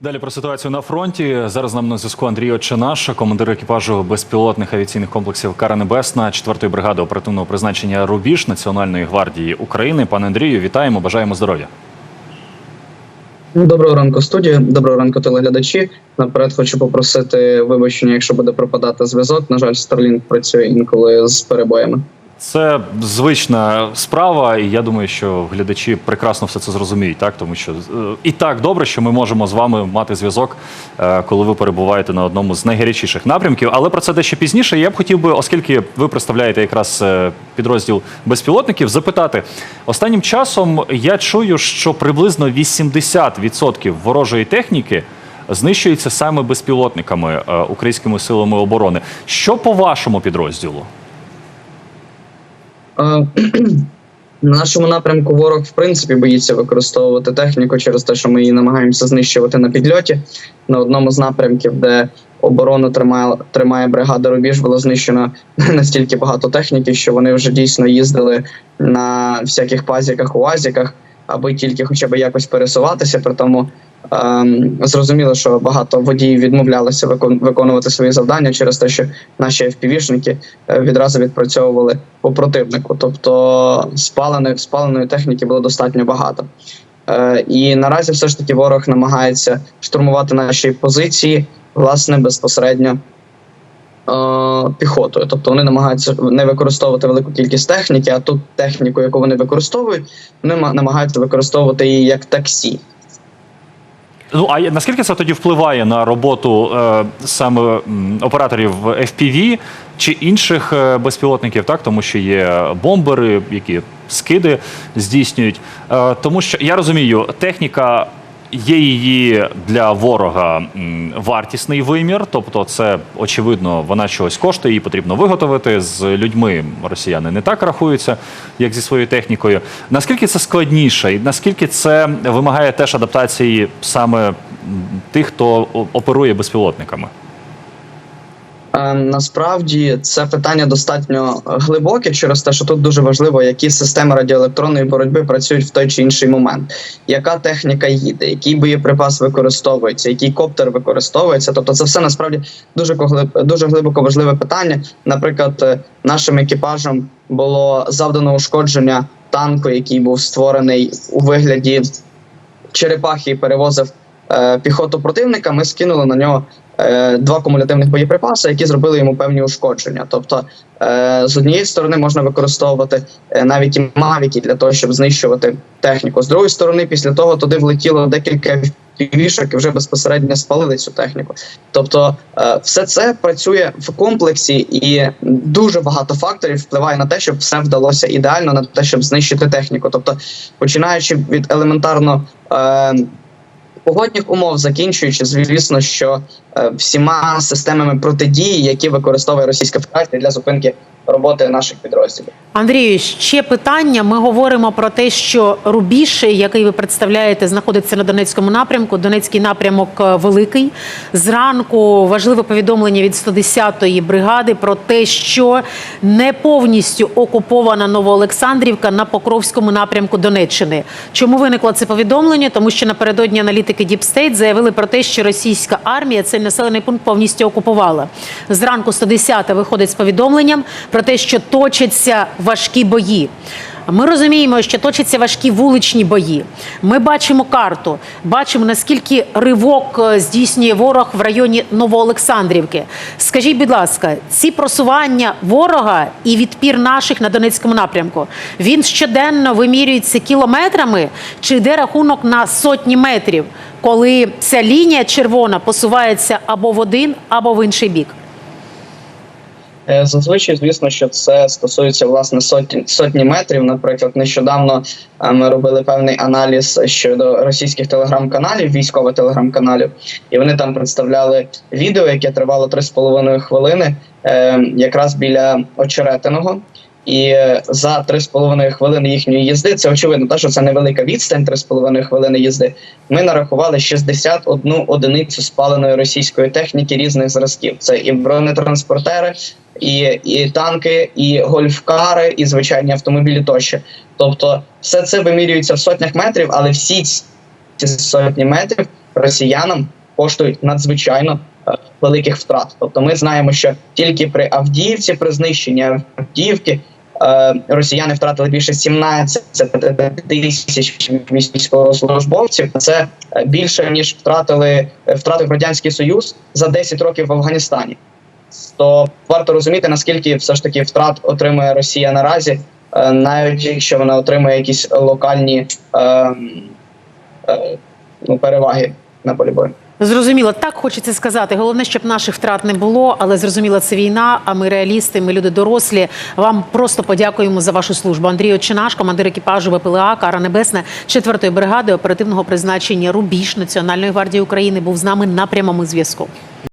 Далі про ситуацію на фронті. Зараз нам на зв'язку Андрій Очинаш, командир екіпажу безпілотних авіаційних комплексів Кара Небесна 4-ї бригади оперативного призначення Рубіж Національної гвардії України. Пане Андрію, вітаємо, бажаємо здоров'я. Доброго ранку, студія. Доброго ранку, телеглядачі. Наперед хочу попросити вибачення, якщо буде пропадати зв'язок. На жаль, Starlink працює інколи з перебоями. Це звична справа, і я думаю, що глядачі прекрасно все це зрозуміють, так тому що е, і так добре, що ми можемо з вами мати зв'язок, е, коли ви перебуваєте на одному з найгарячіших напрямків. Але про це дещо пізніше. Я б хотів би, оскільки ви представляєте якраз е, підрозділ безпілотників, запитати останнім часом. Я чую, що приблизно 80% ворожої техніки. Знищується саме безпілотниками е, українськими силами оборони. Що по вашому підрозділу? На нашому напрямку ворог в принципі боїться використовувати техніку через те, що ми її намагаємося знищувати на підльоті. На одному з напрямків, де оборону тримає, тримає бригада Рубіж, було знищено настільки багато техніки, що вони вже дійсно їздили на всяких пазіках, уазіках, аби тільки хоча б якось пересуватися. При тому зрозуміло, що багато водіїв відмовлялися виконувати свої завдання через те, що наші FPV-шники е, відразу відпрацьовували по противнику. Тобто спалених спаленої техніки було достатньо багато. Е, і наразі все ж таки ворог намагається штурмувати наші позиції, власне, безпосередньо е, піхотою. Тобто вони намагаються не використовувати велику кількість техніки, а ту техніку, яку вони використовують, вони ма- намагаються використовувати її як таксі. Ну а наскільки це тоді впливає на роботу е, саме операторів FPV чи інших е, безпілотників, так тому що є бомбери, які скиди здійснюють. Е, тому що я розумію, техніка. Є її для ворога вартісний вимір, тобто це очевидно, вона чогось коштує, її потрібно виготовити. З людьми росіяни не так рахуються, як зі своєю технікою. Наскільки це складніше, і наскільки це вимагає теж адаптації саме тих, хто оперує безпілотниками? Е, Насправді це питання достатньо глибоке через те, що тут дуже важливо, які системи радіоелектронної боротьби працюють в той чи інший момент, яка техніка їде, який боєприпас використовується, який коптер використовується. Тобто, це все насправді дуже дуже глибоко важливе питання. Наприклад, е, нашим екіпажем було завдано ушкодження танку, який був створений у вигляді черепахи перевозив е, піхоту противника. Ми скинули на нього два кумулятивних боєприпаси, які зробили йому певні ушкодження. Тобто, е, з однієї сторони можна використовувати е, навіть і мавіки для того, щоб знищувати техніку. З другої сторони, після того туди влетіло декілька півішок і вже безпосередньо спалили цю техніку. Тобто, е, все це працює в комплексі, і дуже багато факторів впливає на те, щоб все вдалося ідеально, на те, щоб знищити техніку. Тобто, починаючи від елементарно. Погодних умов закінчуючи, звісно, що е, всіма системами протидії, які використовує Російська Федерація для зупинки роботи наших підрозділів. Андрію, ще питання. Ми говоримо про те, що Рубіж, який ви представляєте, знаходиться на Донецькому напрямку. Донецький напрямок е, великий. Зранку важливе повідомлення від 110-ї бригади про те, що не повністю окупована Новоолександрівка на Покровському напрямку Донеччини. Чому виникло це повідомлення? Тому що напередодні аналітики State заявили про те, що російська армія цей населений пункт повністю окупувала. Зранку 110-та виходить з повідомленням про те, що точаться важкі бої. Ми розуміємо, що точаться важкі вуличні бої. Ми бачимо карту, бачимо наскільки ривок е, здійснює ворог в районі Новоолександрівки. Скажіть, будь ласка, ці просування ворога і відпір наших на Донецькому напрямку він щоденно вимірюється кілометрами чи йде рахунок на сотні метрів, коли ця лінія червона посувається або в один, або в інший бік. Е, Зазвичай, звісно, що це стосується власне сотні сотні метрів. Наприклад, нещодавно е, ми робили певний аналіз щодо російських телеграм-каналів, військових телеграм-каналів, і вони там представляли відео, яке тривало 3,5 хвилини, е, якраз біля очеретиного. І за 3,5 хвилини їхньої їзди, це очевидно, те, що це невелика відстань, 3,5 хвилини їзди. Ми нарахували 61 одиницю спаленої російської техніки різних зразків. Це і бронетранспортери, і, і танки, і гольфкари, і звичайні автомобілі тощо. Тобто, все це вимірюється в сотнях метрів, але всі ці сотні метрів росіянам коштують надзвичайно е, великих втрат. Тобто, ми знаємо, що тільки при Авдіївці, при знищенні Авдіївки, е, росіяни втратили більше 17 тисяч військовослужбовців. Це е, більше ніж втратили втратив радянський союз за 10 років в Афганістані. То варто розуміти, наскільки все ж таки втрат отримує Росія наразі, е, навіть якщо вона отримує якісь локальні е, е, ну, переваги на полі бою. Зрозуміло, так хочеться сказати. Головне, щоб наших втрат не було, але зрозуміло, це війна. А ми реалісти, ми люди дорослі. Вам просто подякуємо за вашу службу. Андрій Очинаш, командир екіпажу ВПЛА Кара Небесна 4-ї бригади оперативного призначення Рубіж Національної гвардії України, був з нами на прямому зв'язку.